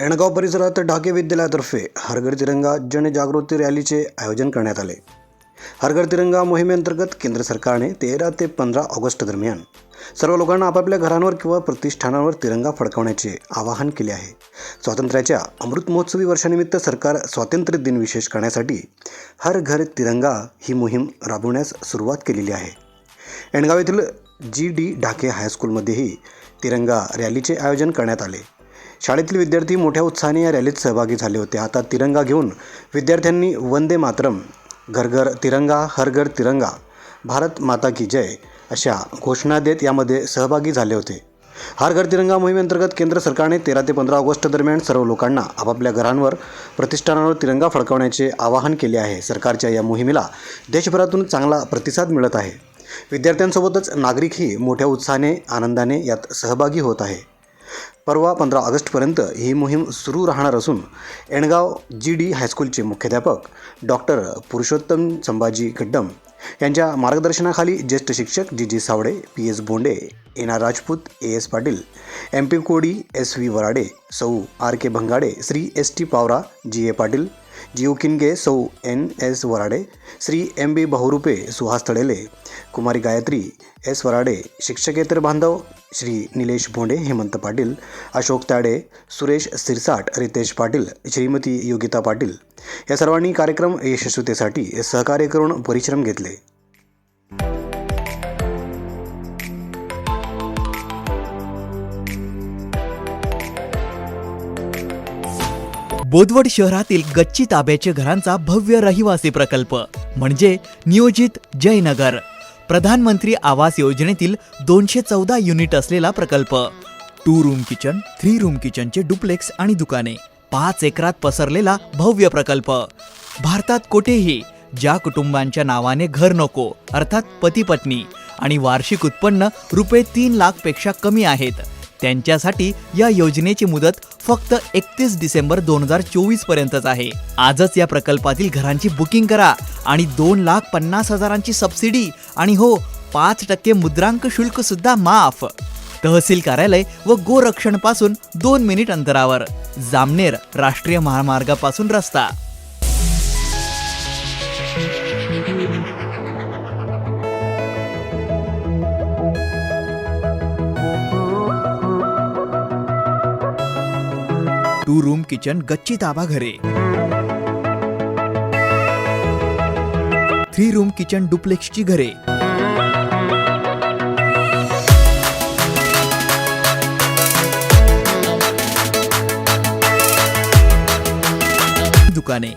एणगाव परिसरात ढाके विद्यालयातर्फे हरघर तिरंगा जनजागृती रॅलीचे आयोजन करण्यात आले. हरघर तिरंगा मोहिमेअंतर्गत केंद्र सरकारने तेरा ते पंधरा ऑगस्ट दरम्यान सर्व लोकांना आपापल्या घरांवर किंवा प्रतिष्ठानांवर तिरंगा फडकवण्याचे आवाहन केले आहे. स्वातंत्र्याच्या अमृत महोत्सवी वर्षानिमित्त सरकार स्वातंत्र्य दिन विशेष करण्यासाठी हर घर तिरंगा ही मोहीम राबवण्यास सुरुवात केलेली आहे. एणगाव येथील जी डी ढाके हायस्कूलमध्येही तिरंगा रॅलीचे आयोजन करण्यात आले. शाळेतील विद्यार्थी मोठ्या उत्साहाने या रॅलीत सहभागी झाले होते. आता तिरंगा घेऊन विद्यार्थ्यांनी वंदे मातरम घर घर तिरंगा हर घर तिरंगा भारत माता की जय अशा घोषणा देत यामध्ये सहभागी झाले होते. हर घर तिरंगा मोहिमेअंतर्गत केंद्र सरकारने तेरा ते पंधरा ऑगस्ट दरम्यान सर्व लोकांना आपापल्या घरांवर प्रतिष्ठानावर तिरंगा फडकवण्याचे आवाहन केले आहे. सरकारच्या या मोहिमेला देशभरातून चांगला प्रतिसाद मिळत आहे. विद्यार्थ्यांसोबतच नागरिकही मोठ्या उत्साहाने आनंदाने यात सहभागी होत आहे. परवा पंधरा ऑगस्टपर्यंत ही मोहीम सुरू राहणार असून एणगाव जी डी हायस्कूलचे मुख्याध्यापक डॉक्टर पुरुषोत्तम संभाजी गड्डम यांच्या मार्गदर्शनाखाली ज्येष्ठ शिक्षक G G Savade P S Bonde N R Rajput A S Patil M P Kodi S V Varade सौ R K Bhangade Shri S T Pawara G A Patil Jiv Kinge सौ N S Varade Shri M B Bahurupe Suhas Talele कुमारी Gayatri S Varade शिक्षकेतर बांधव श्री निलेश भोंडे हेमंत पाटील अशोक ताडे सुरेश सिरसाट रितेश पाटील श्रीमती योगिता पाटील. या सर्वांनी कार्यक्रम यशस्वीतेसाठी सहकार्य करून परिश्रम घेतले. बोदवड शहरातील गच्ची ताब्याचे घरांचा भव्य रहिवासी प्रकल्प म्हणजे नियोजित जयनगर. प्रधानमंत्री आवास योजनेतील दोनशे चौदा युनिट असलेला प्रकल्प two room kitchen three room किचनचे duplex आणि दुकाने पाच एकरात पसरलेला भव्य प्रकल्प. भारतात कुठेही ज्या कुटुंबांच्या नावाने घर नको अर्थात पती पत्नी आणि वार्षिक उत्पन्न रुपये तीन लाखपेक्षा कमी आहेत त्यांच्यासाठी या योजनेची मुदत फक्त एकतीस डिसेंबर दोन हजार चोवीस पर्यंतच आहे. आजच या प्रकल्पातील घरांची बुकिंग करा आणि दोन लाख पन्नास हजारांची सबसिडी आणि हो पाच टक्के मुद्रांक शुल्क सुद्धा माफ. तहसील कार्यालय व गोरक्षणपासून दोन मिनिट अंतरावर. जामनेर राष्ट्रीय महामार्गापासून रस्ता. टू रूम किचन गच्ची ताबा घरे. थ्री रूम किचन डुप्लेक्सची घरे. दुकाने.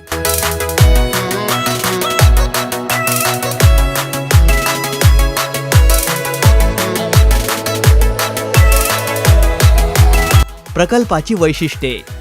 प्रकल्पाची वैशिष्ट्ये.